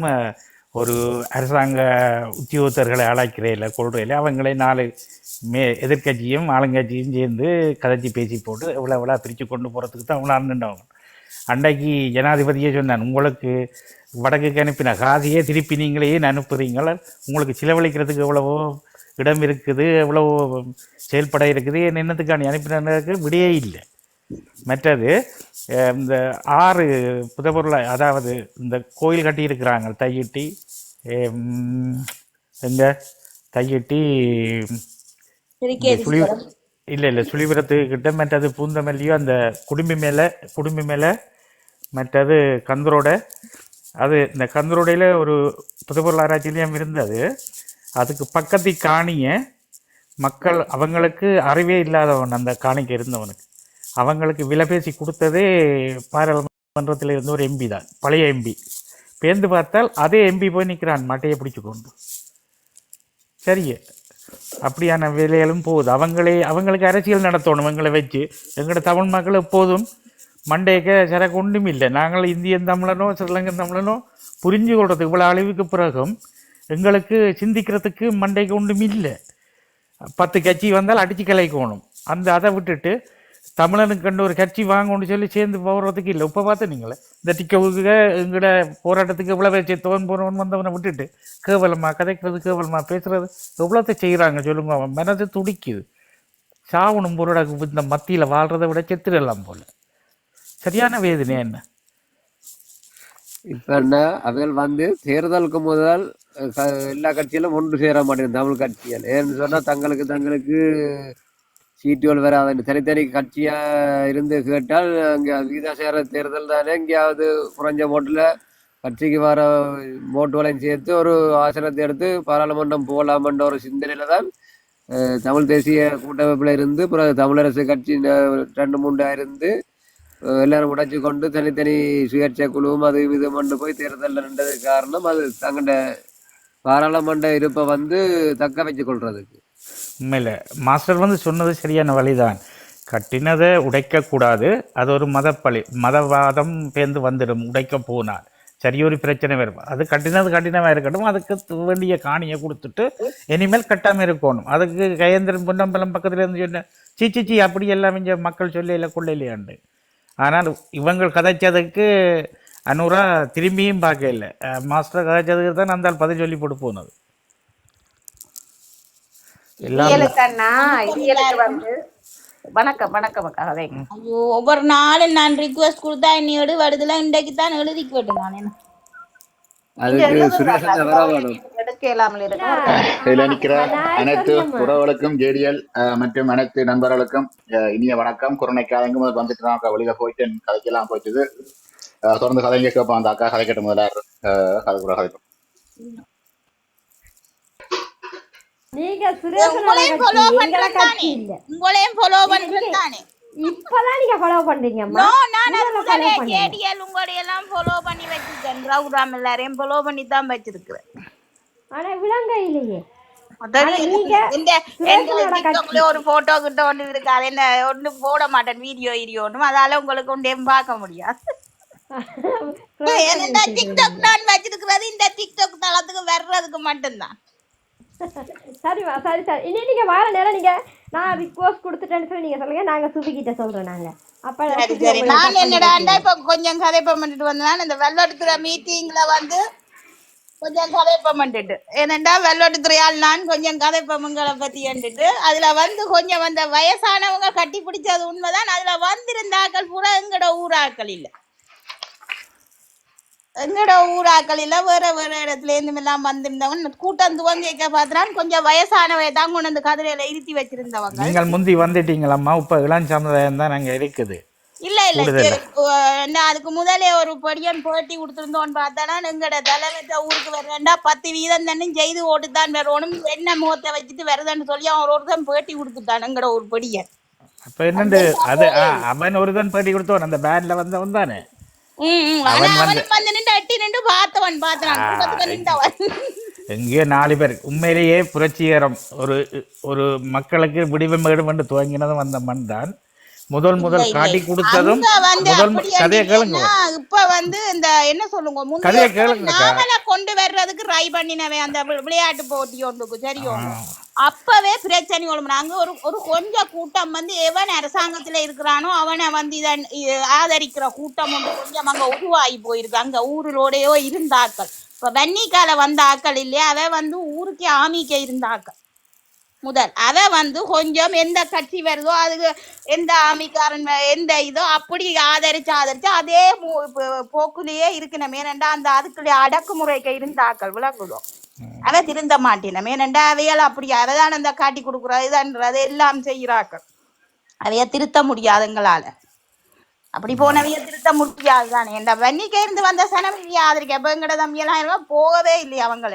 நம்ம ஒரு அரசாங்க உத்தியோகத்தர்களை அழைக்கிறேல கொள்றையில் அவங்களே நாலு மே எதிர்க்கட்சியும் ஆளுங்கட்சியும் சேர்ந்து கதைச்சி பேசி போட்டு எவ்வளோ எவ்வளோ பிரித்து கொண்டு போகிறதுக்கு தான் அவ்வளோ அண்ணண்டவங்க அன்றைக்கு ஜனாதிபதியே சொன்னான் உங்களுக்கு வடக்குக்கு அனுப்பின காதியே திருப்பி நீங்களே ஏன் உங்களுக்கு செலவழிக்கிறதுக்கு எவ்வளவோ இடம் இருக்குது எவ்வளவோ செயல்பட இருக்குது என்னத்துக்கான அனுப்பினதுக்கு விடையே இல்லை. மற்றது இந்த ஆறு புதப்பொருளை அதாவது இந்த கோயில் கட்டியிருக்கிறாங்க தையிட்டி எங்க தையிட்டி சுழி இல்லை இல்லை சுழிபுரத்துக்கு கிட்ட மற்றது பூந்தமல்லியோ அந்த குடும்பி மேலே குடும்பி மேலே மற்றது கந்தரோட அது இந்த கந்தரோடையில் ஒரு புதுப்பொருள் ஆராய்ச்சியிலையும் இருந்தது. அதுக்கு பக்கத்து காணிய மக்கள் அவங்களுக்கு அறிவே இல்லாதவன் அந்த காணிக்கு இருந்தவனுக்கு. அவங்களுக்கு விலைபேசி கொடுத்ததே பாராளுமன்றத்தில் இருந்த ஒரு எம்பி தான் பழைய எம்பி பேர்ந்து பார்த்தால் அதே எம்பி போய் நிற்கிறான் மட்டையை பிடிச்சு கொண்டு. சரியே. அப்படியான வேலைகளும் போகுது. அவங்களே அவங்களுக்கு அரசியல் நடத்தணும் எங்களை வச்சு. எங்களோட தமிழ் மக்கள் எப்போதும் மண்டையக்க சரக்கு ஒன்றும் இல்லை. நாங்கள் இந்தியன் தமிழனோ ஸ்ரீலங்கன் தமிழனோ புரிஞ்சு கொள்றதுக்கு இவ்வளோ அழிவுக்கு பிறகும் எங்களுக்கு சிந்திக்கிறதுக்கு மண்டைக்கு ஒன்றும் இல்லை. பத்து கட்சி வந்தால் அடித்து கலைக்கணும். அந்த அதை விட்டுட்டு தமிழனுக்கு கண்டு ஒரு கட்சி வாங்கணும்னு சொல்லி சேர்ந்து போகிறதுக்கு இல்லை. இப்போ பார்த்து நீங்களே. இந்த டிக்கவுக்கு எங்களோட போராட்டத்துக்கு எவ்வளோ பேச்சு தோன் போகிறவன் வந்தவனை விட்டுட்டு கேவலமாக கதைக்கிறது கேவலமாக பேசுகிறது எவ்வளோத்த செய்கிறாங்க சொல்லுங்க. அவன் மனது துடிக்குது. சாவணும் பொருடாக இந்த மத்தியில் வாழ்கிறத விட செத்துடலாம் போல். சரியான வேதனை என்ன? இப்போ என்ன? அவைகள் வந்து தேர்தலுக்கு முதல் எல்லா கட்சியிலும் ஒன்று சேர மாட்டேங்குது தமிழ் கட்சிகள். ஏன்னு சொன்னால் தங்களுக்கு தங்களுக்கு சீட்டுகள் வராது. தனித்தனி கட்சியா இருந்து கேட்டால் அங்கே விகிதா தேர்தல் தானே எங்கேயாவது குறைஞ்ச ஓட்டுல கட்சிக்கு வர ஓட்டுகளையும் சேர்த்து ஒரு ஆசனத்தை எடுத்து பாராளுமன்றம் போகலாமன்ற ஒரு சிந்தனையில தான் தமிழ் தேசிய கூட்டமைப்புல இருந்து பிறகு தமிழரசு கட்சி ரெண்டு மூண்டாக இருந்து எல்லாரும் உடைச்சு கொண்டு தனித்தனி சுயேட்சை குழுவும் அது இது கொண்டு போய் தேர்தலில் நின்றதுக்கு காரணம் அது தங்கட பாராளுமன்ற இருப்பை வந்து தக்க வச்சு கொள்றதுக்கு. உண்மையில். மாஸ்டர் வந்து சொன்னது சரியான வழிதான். கட்டினதை உடைக்கக்கூடாது. அது ஒரு மதப்பழி. மதவாதம் பேர்ந்து வந்துடும். உடைக்க போனால். சரியொரு பிரச்சனை வரும். அது கட்டினது கட்டினமாக இருக்கட்டும். அதுக்கு வேண்டிய காணியை கொடுத்துட்டு இனிமேல் கட்டாமல் இருக்கணும். அதுக்கு கயந்திரன் பொன்னம்பலம் பக்கத்தில் இருந்து சொன்ன சீ சீ அப்படி எல்லாம் இங்கே மக்கள் சொல்லையில கொள்ளையிலையாண்டு. ஆனால் இவங்க கதைச்சதுக்கு அநூறா திரும்பியும் பார்க்க இல்லை மாஸ்டர் கதைச்சதுக்கு தான் அந்த பதில் சொல்லி போட்டு போனது எல்லாம் இயலுக்கண்ணா இயலுக்கு வந்து வணக்கம் வணக்கம் அக்கா ஐயோ ஒவ்வொரு நாளும் நான் ரிக்வெஸ்ட் கொடுத்தா இன்னி எடு வருதுல இன்றைக்கு தான் எழுதி கேட்டேன் நான். என்ன அனைத்து உறவுகளுக்கும் ஜேடிஎல் மற்றும் அனைத்து நண்பர்களுக்கும் இனிய வணக்கம். கொரோனைக்காக முதல் வந்துட்டு தான் வெளியில போயிட்டு கதைக்கெல்லாம் போயிட்டுது அஹ், தொடர்ந்து கதைங்க கேட்போம் அந்த அக்கா கதை கேட்ட முதல்ல கதை கூட கதைப்போம். நீங்க உங்களையும் ஃபாலோ பண்றேன் தானே உங்களையும் ஃபாலோ பண்றேன் தானே இப்பதான் நீங்க ஃபாலோ நோ நான். கேடிஎல் எல்லாம் ஃபாலோ பண்ணி வச்சிருக்கேன். ரவுராம் எல்லாரையும் ஃபாலோ பண்ணி தான் வச்சிருக்கிறேன். ஆனா விலங்க இல்லையே இந்த ஒரு போட்டோ கிட்ட ஒன்று இருக்கு? அது என்ன ஒன்று போட மாட்டேன். வீடியோ வீடியோ ஒன்றும் அதால உங்களுக்கு ஒன்றையும் பார்க்க முடியாது. ஏன்னா டிக்டாக் நான் வச்சிருக்கிறது. இந்த டிக்டாக் தளத்துக்கு வர்றதுக்கு மட்டும்தான். சரிம்மா சரி சரி. இனி நீங்க வார நேரம் நீங்க நான் ரிக்வஸ்ட் கொடுத்துட்டேன்னு சொல்லி நீங்க சொல்லுங்க. நாங்க சுபி கிட்ட சொல்றோம் நாங்க. அப்ப சரி சரி. நான் என்னடாண்டா. இப்ப கொஞ்சம் கதைப்ப பண்ணிட்டு வந்தேன். இந்த வெள்ளோட்டுத்துறை மீட்டிங்ல வந்து கொஞ்சம் கதைப்ப பண்ணிட்டு ஏனண்டா வெள்ளோட்டுத்துறையால் நான் கொஞ்சம் கதைப்பமங்களை பத்தி கண்டுட்டு அதுல வந்து கொஞ்சம் அந்த வயசானவங்க கட்டி பிடிச்சது உண்மைதான். அதுல வந்திருந்தாக்கள் பூரா எங்கட ஊராக்கள் இல்ல. எங்கட ஊராக்கள் இல்ல வேற வேற இடத்துல இருந்து எல்லாம் வந்திருந்தவன் கூட்டம் துவங்கிக்க பாத்துறான் கொஞ்சம் வயசானவை தான் கொண்டு வந்து கதிரையில இருத்தி வச்சிருந்தவங்க. நீங்கள் முந்தி வந்துட்டீங்களம்மா இப்போ இளம் சமுதாயம் தான் அங்கே இருக்குது. இல்ல இல்ல அதுக்கு முதலே ஒரு பொடியன் போட்டி கொடுத்திருந்தோன்னு பார்த்தானா எங்கட தலைவர்கிட்ட ஊருக்கு வரேன்டா பத்து வீதம் தானே செய்து ஓட்டுத்தான் வரணும் என்ன முகத்தை வச்சுட்டு வருதுன்னு சொல்லி அவன் ஒரு ஒருத்தன் பேட்டி கொடுத்துட்டான் எங்கட ஒரு பொடியன். அப்போ என்னண்டு அது அவன் ஒருத்தன் பேட்டி கொடுத்தவன் அந்த பேண்டில் வந்தவன் தானே? எங்கேயோ நாலு பேர். உண்மையிலேயே புரட்சிகரம் ஒரு ஒரு மக்களுக்கு விடிவு மேடும் என்று துவங்கினதும் அந்த மண் தான். முதல் முதல் காட்டி. கொடுத்ததும் முதல் கதையை கேளுங்க. இப்ப வந்து இந்த என்ன சொல்லுங்க கதையை. நாமள கொண்டு வர்றதுக்கு ட்ரை பண்ணினவே அந்த விளையாட்டு போட்டி ஒன்றுக்கு சரியோ அப்பவே பிரச்சனை ஒழுங்கு அங்க ஒரு ஒரு கொஞ்சம் கூட்டம் வந்து எவன் அரசாங்கத்துல இருக்கிறானோ அவனை வந்து இதன் ஆதரிக்கிற கூட்டம் ஒன்று கொஞ்சம் அங்க உருவாகி போயிருக்கு. அங்க ஊரிலோடையோ இருந்தாக்கள் இப்ப வன்னிக்கால வந்த ஆக்கள் இல்லையா? அவ வந்து ஊருக்கே ஆமிக்க இருந்தாக்கள் முதல். அதை வந்து கொஞ்சம் எந்த கட்சி வருதோ அதுக்கு எந்த ஆமிக்காரன் எந்த இதோ அப்படி ஆதரிச்சு ஆதரிச்சு அதே போக்குலயே இருக்கணும். ஏனண்டா அந்த அதுக்குள்ளே அடக்குமுறைக்கு இருந்த ஆக்கள் விளங்குதோ அதை திருந்த மாட்டேனும். ஏனண்டா அவையால் அப்படி அதைதான் அந்த காட்டி கொடுக்குறது இதுன்றது எல்லாம் செய்கிறாக்கள் அதைய திருத்த முடியாது எங்களால. அப்படி போனவைய திருத்த முடியாது தானே. இந்த வன்னிக்கை இருந்து வந்த சனம் இல்லையா ஆதரிக்க அப்ப எங்கட தம்பியெல்லாம் போகவே இல்லையா அவங்க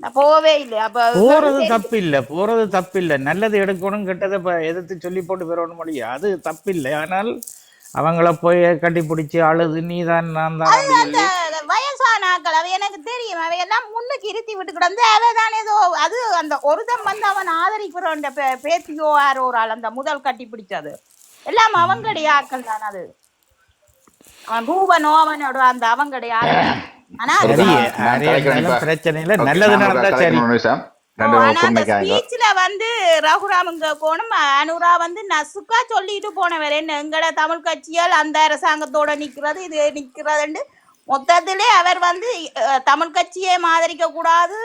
போகவே இல்லையா அப்ப போறது தப்பு இல்ல போறது தப்பு இல்ல நல்லது எடுக்கணும் கெட்டதை இப்ப எதிர்த்து சொல்லி போட்டு வரணும் முடியும் அது தப்பு இல்லை ஆனால் அவங்கள போய் கட்டி பிடிச்சி அழுது நீ தான் நான் தான் வயசான ஆக்கள் அவ எனக்கு தெரியும். அவ எல்லாம் முன்னுக்கு இருத்தி விட்டு கிடந்து அவ தான் ஏதோ அது அந்த ஒருதம் வந்து அவன் ஆதரிக்கிறோம் பேத்தியோ யாரோ ஒரு ஆள் அந்த முதல் கட்டி பிடிச்சது எல்லாம் அவங்களுடைய ஆக்கள் தான் அது. அவன் ரூபனோ அவனோட அந்த அவங்களுடைய ஆக்கள் ஆனா அது சரி. நான் நான் யாரையா கலைக்கிறேன் இருந்தாலும் இப்ப. பிரச்சனை இல்லை ஓகே, நல்லது நடந்தா சரி. ஸ்பீச்ல வந்து ரகுராமங்க கோணம் அனுரா வந்து நசுக்கா சொல்லிட்டு போனவர் என்ன எங்கட தமிழ் கட்சியால் அந்த அரசாங்கத்தோட நிக்கிறது இது நிக்கிறதுன்னு மொத்தத்திலே அவர் வந்து அஹ், தமிழ் கட்சியை ஆதரிக்க கூடாது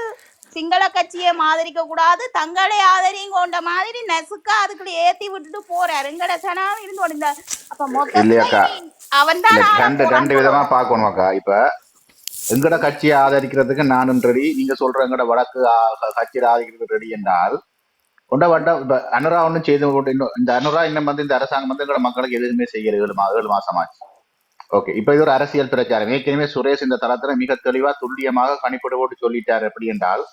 சிங்கள கட்சியை ஆதரிக்க கூடாது தங்களை ஆதரிங்கோண்ட மாதிரி நசுக்கா அதுக்குள்ள ஏத்தி விட்டுட்டு போறாரு. எங்கட சனா இருந்து அப்ப. மொத்தத்துல அவன் தான் ரெண்டு ரெண்டு விதமா பார்க்கணும் அக்கா இப்ப எங்கட கட்சியை ஆதரிக்கிறதுக்கு நானும் ரெடி நீங்க சொல்ற எங்கட வடக்கு கட்சியை ஆதரிக்கிறதுக்கு ரெடி என்றால் கொண்ட வட்ட அனுரா ஒன்றும் செய்து இன்னும் இந்த அனுரா இன்னும் வந்து இந்த அரசாங்கம் வந்து எங்கட மக்களுக்கு எதுவுமே செய்யல. ஏழு மா ஏழு மாசமாச்சு ஓகே இப்ப இது ஒரு அரசியல் பிரச்சாரம். ஏற்கனவே சுரேஷ் இந்த தளத்துல மிக தெளிவா துல்லியமாக கணிப்பிடு போட்டு எப்படி என்றால்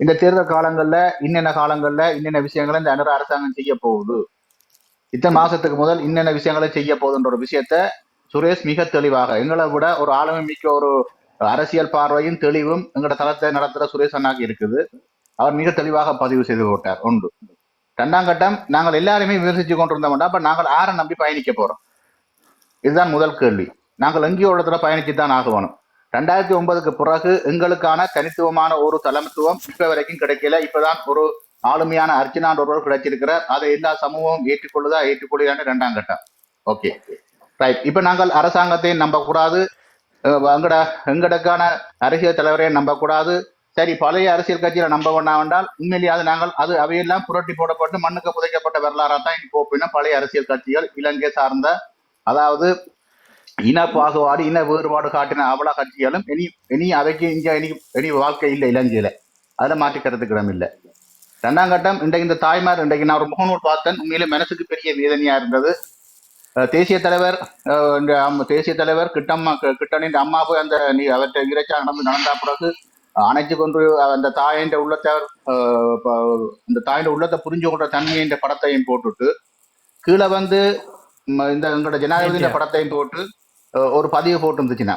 இந்த தேர்தல் காலங்கள்ல இன்னென்ன காலங்கள்ல இன்னென்ன விஷயங்களை இந்த அனுரா அரசாங்கம் செய்ய போகுது? இத்தனை மாசத்துக்கு முதல் இன்னென்ன விஷயங்களை செய்ய போகுதுன்ற ஒரு விஷயத்த சுரேஷ் மிக தெளிவாக எங்களை விட ஒரு ஆளுமை மிக்க ஒரு அரசியல் பார்வையும் தெளிவும் எங்களோட தளத்தை நடத்துற சுரேஷ் அண்ணாக்கு இருக்குது. அவர் மிக தெளிவாக பதிவு செய்து போட்டார் உண்டு. ரெண்டாம் கட்டம் நாங்கள் எல்லாருமே விமர்சிச்சு கொண்டிருந்தோம்னா அப்ப நாங்கள் யாரை நம்பி பயணிக்க போறோம். இதுதான் முதல் கேள்வி. நாங்கள் எங்கேயோ இடத்துல பயணிச்சு தான் ஆகணும். ரெண்டாயிரத்தி ஒன்பதுக்கு பிறகு எங்களுக்கான தனித்துவமான ஒரு தலைமைத்துவம் இப்ப வரைக்கும் கிடைக்கல. இப்பதான் ஒரு ஆளுமையான அர்ச்சனான் ஒருவர் கிடைச்சிருக்கிறார். அதை எல்லா சமூகமும் ஏற்றுக்கொள்ளுதா ஏற்றுக்கொள்ளுதான்னு ரெண்டாம் கட்டம். ஓகே. ரைட் இப்ப நாங்கள் அரசாங்கத்தை நம்பக்கூடாது. எங்கட எங்கடக்கான அரசியல் தலைவரை நம்பக்கூடாது. சரி பழைய அரசியல் கட்சியில நம்ப வேண்டாம் என்றால் உண்மையிலேயே அது நாங்கள் அது அவையெல்லாம் புரட்டி போடப்பட்டு மண்ணுக்கு புதைக்கப்பட்ட வரலாறா தான் இனி பழைய அரசியல் கட்சிகள் இலங்கை சார்ந்த. அதாவது இன பாகுபாடு இன வேறுபாடு காட்டின அவ்வளோ கட்சிகளும் இனி இனி அவைக்கு இங்கே இனி இனி வாழ்க்கை இல்லை இலங்கையில. அதில் மாற்றிக்கிறதுக்கு இடம் இல்லை. ரெண்டாம் கட்டம் இன்றைக்கு இந்த தாய்மார் இன்றைக்கு நான் ஒரு முகநூல் பார்த்தேன். உண்மையிலே மனசுக்கு பெரிய வேதனையா இருந்தது. தேசிய தலைவர் தேசிய தலைவர் கிட்டம்மா கிட்டனின் அம்மா போய் அந்த நீ அவற்றை இறைச்சா நடந்து நடந்த பிறகு அணைச்சு கொண்டு அந்த தாயின் உள்ளத்தை அந்த தாயின் உள்ளத்தை புரிஞ்சு கொண்ட தன்மையின் படத்தையும் போட்டுட்டு கீழே வந்து இந்த எங்களோட ஜனாதிபதியின் படத்தையும் போட்டு ஒரு பதிவு போட்டு இருந்துச்சுன்னா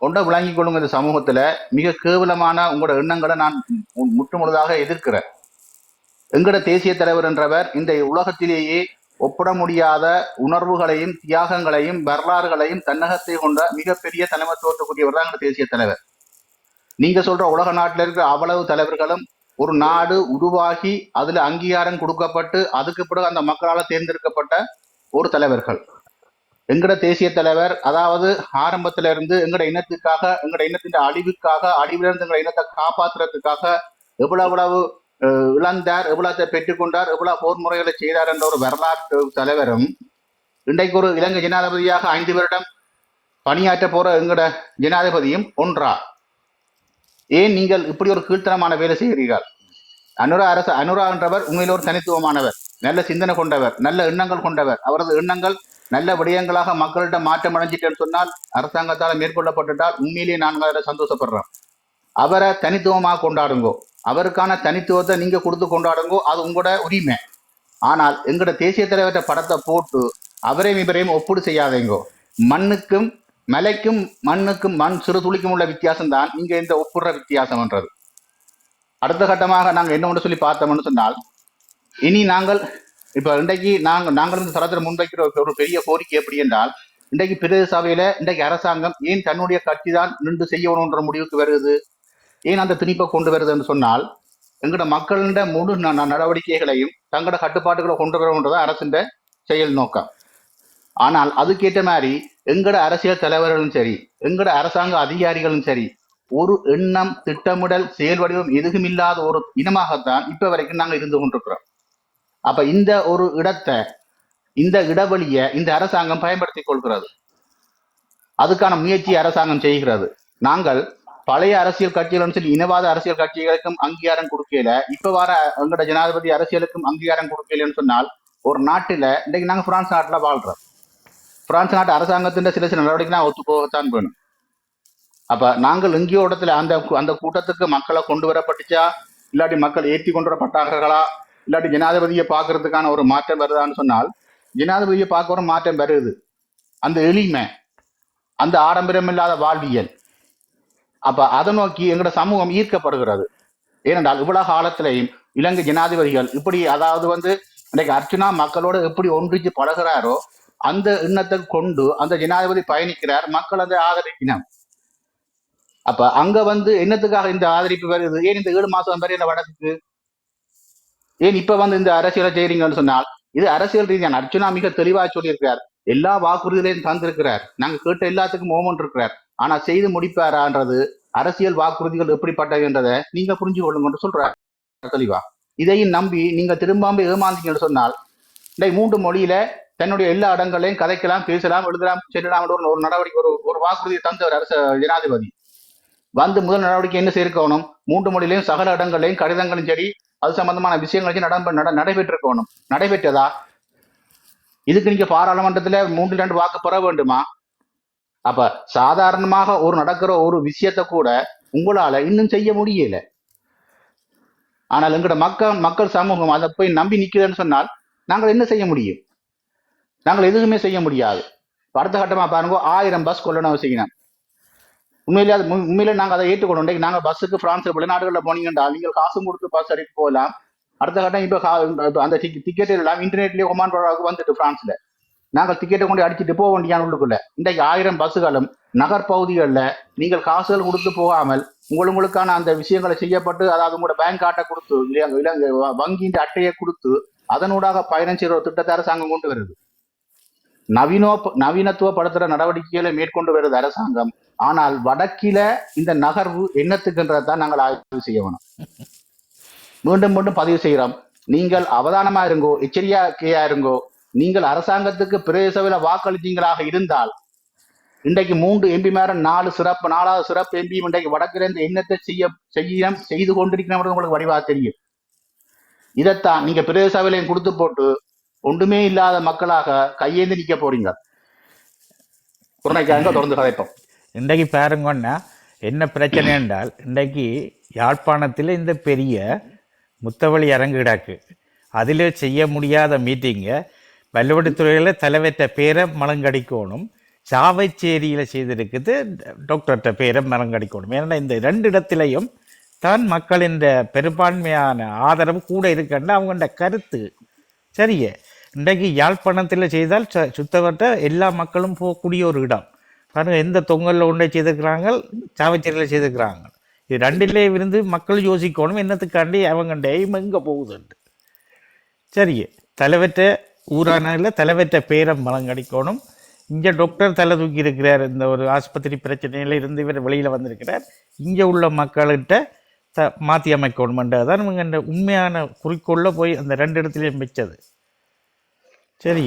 ஒன்றை விளங்கி கொள்ளுங்க இந்த சமூகத்துல மிக கேவலமான உங்களோட எண்ணங்களை நான் முற்று முழுதாக எதிர்க்கிறேன். எங்கட தேசிய தலைவர் என்றவர் இந்த உலகத்திலேயே ஒப்பிட முடியாத உணர்வுகளையும் தியாகங்களையும் வரலாறுகளையும் தன்னகத்தை கொண்ட மிகப்பெரிய தலைமத்துவத்துக்குரியவர் தான் தேசிய தலைவர். நீங்க சொல்ற உலக நாட்டில் இருக்கிற அவ்வளவு தலைவர்களும் ஒரு நாடு உருவாகி அதுல அங்கீகாரம் கொடுக்கப்பட்டு அதுக்கு பிறகு அந்த மக்களால் தேர்ந்தெடுக்கப்பட்ட ஒரு தலைவர்கள். எங்கட தேசிய தலைவர் அதாவது ஆரம்பத்துல இருந்து எங்கட இனத்துக்காக எங்கட இனத்தின் அழிவுக்காக அழிவிலிருந்து எங்கட இனத்தை காப்பாத்துறதுக்காக எவ்வளவு இழந்தார் எவ்வளவு பெற்றுக்கொண்டார் எவ்வளவு போர் முறைகளை செய்தார் என்ற ஒரு வரலாற்று தலைவரும் இன்றைக்கு ஒரு இலங்கை ஜனாதிபதியாக ஐந்து வருடம் பணியாற்ற போற எங்கட ஜனாதிபதியும் ஒன்றா ஏன் நீங்கள் இப்படி ஒரு கீழ்த்தனமான வேலை செய்கிறீர்கள் அனுரா அரசு அனுரா என்றவர் உண்மையில் ஒரு தனித்துவமானவர் நல்ல சிந்தனை கொண்டவர் நல்ல எண்ணங்கள் கொண்டவர் அவரது எண்ணங்கள் நல்ல விடயங்களாக மக்களிடம் மாற்றம் அடைஞ்சிட்டேன்னு சொன்னால் அரசாங்கத்தால் மேற்கொள்ளப்பட்டுட்டால் உண்மையிலேயே நாங்கள் அதில் சந்தோஷப்படுறோம் அவரை தனித்துவமாக கொண்டாடுங்கோ அவருக்கான தனித்துவத்தை நீங்கள் கொடுத்து கொண்டாடுங்கோ அது உங்களோட உரிமை. ஆனால் எங்களோட தேசிய தலைவர்கிட்ட படத்தை போட்டு அவரையும் இவரையும் ஒப்புடு செய்யாதீங்கோ. மண்ணுக்கும் மலைக்கும் மண்ணுக்கும் மண் சிறு துளிக்கும் உள்ள வித்தியாசம் தான் இங்க இந்த ஒப்புடுற வித்தியாசம்ன்றது அடுத்த கட்டமாக நாங்கள் என்ன ஒன்று சொல்லி பார்த்தோம்னு சொன்னால் இனி நாங்கள் இப்போ இன்றைக்கு நாங்கள் நாங்கள் இந்த தளத்தில் முன்வைக்கிற ஒரு பெரிய கோரிக்கை எப்படி என்றால் இன்றைக்கு பிரதேச சபையில இன்றைக்கு அரசாங்கம் ஏன் தன்னுடைய கட்சி தான் நின்று செய்யணுன்ற முடிவுக்கு வருது ஏன் அந்த திணிப்பை கொண்டு வருதுன்னு சொன்னால் எங்களோட மக்களிட முழு ந- ந- நடவடிக்கைகளையும் தங்களோட கட்டுப்பாட்டுகளை கொண்டு வரணுன்றதான் அரசின் செயல் நோக்கம். ஆனால் அதுக்கேற்ற மாதிரி எங்களோட அரசியல் தலைவர்களும் சரி எங்களோட அரசாங்க அதிகாரிகளும் சரி ஒரு எண்ணம் திட்டமிடல் செயல் வடிவம் எதுவும் இல்லாத ஒரு இனமாகத்தான் இப்ப வரைக்கும் நாங்கள் இருந்து கொண்டிருக்கிறோம். அப்ப இந்த ஒரு இடத்தை இந்த இடவெளியை இந்த அரசாங்கம் பயன்படுத்திக் கொள்கிறது. அதுக்கான முயற்சி அரசாங்கம் செய்கிறது. நாங்கள் பழைய அரசியல் கட்சிகளும் சரி இனவாத அரசியல் கட்சிகளுக்கும் அங்கீகாரம் கொடுக்கல. இப்ப வர எங்களோட ஜனாதிபதி அரசியலுக்கும் அங்கீகாரம் கொடுக்கலன்னு சொன்னால் ஒரு நாட்டுல இன்னைக்கு நாங்க பிரான்ஸ் நாட்டுல வாழ்றோம். பிரான்ஸ் நாட்டு அரசாங்கத்தின் சில சில நடவடிக்கை ஒத்து போகத்தான் வேணும். அப்ப நாங்கள் எங்கேயோ இடத்துல அந்த அந்த கூட்டத்துக்கு மக்களை கொண்டு வரப்பட்டுச்சா? இல்லாட்டி மக்கள் ஏற்றி கொண்டு வரப்பட்டார்களா? இல்லாட்டி ஜனாதிபதியை பார்க்கறதுக்கான ஒரு மாற்றம் வருதான்னு சொன்னால் ஜனாதிபதியை பார்க்க ஒரு மாற்றம் வருது. அந்த எளிமை அந்த ஆடம்பரம் இல்லாத வாழ்வியல். அப்ப அதை நோக்கி எங்களோட சமூகம் ஈர்க்கப்படுகிறது. ஏனென்றால் இவ்வளவு காலத்திலையும் இலங்கை ஜனாதிபதிகள் இப்படி அதாவது வந்து இன்னைக்கு அர்ச்சுனா மக்களோட எப்படி ஒன்றிச்சு பழகுறாரோ அந்த எண்ணத்தை கொண்டு அந்த ஜனாதிபதி பயணிக்கிறார் மக்கள் அதை ஆதரிக்கணும் அப்ப அங்க வந்து என்னத்துக்காக இந்த ஆதரிப்பு வருது? ஏன் இந்த ஏழு மாசம் வரையில வடக்கு ஏன் இப்ப வந்து இந்த அரசியலை செய்றீங்கன்னு சொன்னால் இது அரசியல் ரீதியான அர்ச்சுனா மிக தெளிவா சொல்லியிருக்கிறார். எல்லா வாக்குறுதிகளையும் தந்திருக்கிறார். நாங்க கேட்ட எல்லாத்துக்கும் ஓமன் இருக்கிறார் ஆனா செய்து முடிப்பாரான்றது அரசியல் வாக்குறுதிகள் எப்படிப்பட்டது என்றதை நீங்க புரிஞ்சு கொள்ளுங்கன்னு சொல்றார். தெளிவா? இதையும் நம்பி நீங்க திரும்பாம ஏமாந்தீங்கன்னு சொன்னால் இந்த மூன்று மொழியில தன்னுடைய எல்லா இடங்களையும் கதைக்கலாம் பேசலாம் எழுதலாம் செல்லலாம் ஒரு ஒரு நடவடிக்கை ஒரு ஒரு வாக்குறுதியை தந்தவர் அரச ஜனாதிபதி. வந்து முதல் நடவடிக்கை என்ன செய்திருக்கணும்? மூன்று மொழியிலையும் சகல இடங்களையும் கடிதங்களும் சரி அது சம்பந்தமான விஷயங்களும் நட நட நடைபெற்றிருக்கணும். நடைபெற்றதா? இதுக்கு நீங்க பாராளுமன்றத்துல மூன்று ரெண்டு வாக்கு பெற வேண்டுமா? அப்ப சாதாரணமாக ஒரு நடக்கிற ஒரு விஷயத்த கூட உங்களால இன்னும் செய்ய முடியல. ஆனால் எங்களோட மக்கள் மக்கள் சமூகம் அதை போய் நம்பி நிக்கிறேன்னு சொன்னால் நாங்கள் என்ன செய்ய முடியும்? நாங்கள் எதுவுமே செய்ய முடியாது. அடுத்த கட்டமா பாருங்க ஆயிரம் பஸ் கொள்ளணும் செய்யணும் உண்மையிலே அது உண்மையிலே நாங்க அதை ஏற்றுக்கொண்டோம். நாங்கள் நாங்க பஸ்ஸுக்கு பிரான்ஸ் வெளிநாடுகளில் போனீங்கன்னா நீங்கள் காசு கொடுத்து பஸ் அடிக்க போகலாம். அடுத்த கட்டம் இப்ப அந்த டிக்கெட் எல்லாம் இன்டர்நெட்லயே ஒமான் ப்ரோடாக்கு வந்துட்டு பிரான்ஸ்ல நாங்கள் டிக்கெட்டை கொண்டு அடிச்சுட்டு போக வேண்டிய உள்ளுக்குள்ள. இன்றைக்கு ஆயிரம் பஸ்ஸுகளும் நகர்பகுதிகளில் நீங்கள் காசுகள் கொடுத்து போகாமல் உங்களுங்களுக்கான அந்த விஷயங்களை செய்யப்பட்டு அதாவது உங்களோட பேங்க் கார்டை கொடுத்து இல்லையா வங்கியின் அட்டையை கொடுத்து அதனூடாக பயணம் செய்கிற ஒரு திட்டத்தை அரசாங்கம் கொண்டு வருது. நவீனோ நவீனத்துவப்படுத்துகிற நடவடிக்கைகளை மேற்கொண்டு வருது அரசாங்கம். ஆனால் வடக்கில இந்த நகர்வு என்னத்துக்குன்றதான் நாங்கள் ஆய்வு செய்ய வேணும். மீண்டும் மீண்டும் பதிவு செய்கிறோம். நீங்கள் அவதானமா இருங்கோ எச்சரிக்கையா இருங்கோ நீங்கள் அரசாங்கத்துக்கு பிரதேசவில் வாக்களித்தீங்களாக இருந்தால் இன்றைக்கு மூன்று எம்பி மேல நாலு சிறப்பு நாலாவது சிறப்பு எம்பி இன்றைக்கு வடக்கிலிருந்து என்னத்தை செய்ய செய்ய செய்து கொண்டிருக்கிறவர்கள் உங்களுக்கு வடிவாக தெரியும். இதைத்தான் நீங்க பிரதேசவிலையும் கொடுத்து போட்டு ஒன்றுமே இல்லாத மக்களாக கையேந்து நிக்க போறீங்க. குருணைக்காக தொடர்ந்து கதைப்போம். இன்றைக்கு பாருங்கன்னா என்ன பிரச்சனை என்றால் இன்றைக்கு யாழ்ப்பாணத்தில் இந்த பெரிய முத்தவழி அரங்கு கிடக்கு. அதில் செய்ய முடியாத மீட்டிங்கை வல்லுவடித்துறையில் தலைவற்ற பேரை மலங்கடிக்கணும். சாவைச்சேரியில் செய்திருக்குது டாக்டர்கிட்ட பேரை மலங்கடிக்கணும். ஏன்னா இந்த ரெண்டு இடத்திலையும் தான் மக்களின் பெரும்பான்மையான ஆதரவு கூட இருக்குன்னு அவங்களோட கருத்து. சரியே? இன்றைக்கு யாழ்ப்பாணத்தில் செய்தால் ச- சுத்தவட்ட எல்லா மக்களும் போகக்கூடிய ஒரு இடம். பாருங்கள் எந்த தொங்கலில் ஒன்றை செய்திருக்கிறாங்க சாவச்சேரியில் செய்திருக்கிறாங்க. இது ரெண்டிலே இருந்து மக்கள் யோசிக்கணும் என்னத்துக்காண்டி அவங்க எய்ம் எங்கே போகுதுன்ட்டு. சரியே? தலைவற்ற ஊரான தலைவற்ற பேரை கிடைக்கணும். இங்கே டாக்டர் தலை தூக்கி இருக்கிறார். இந்த ஒரு ஆஸ்பத்திரி பிரச்சனையில இருந்து இவர் வெளியில் வந்திருக்கிறார். இங்கே உள்ள மக்கள்கிட்ட த மாற்றி அமைக்கணுமென்றது தான் இவங்க இந்த உண்மையான குறிக்கோளில் போய் அந்த ரெண்டு இடத்துலையும் வச்சது சரி.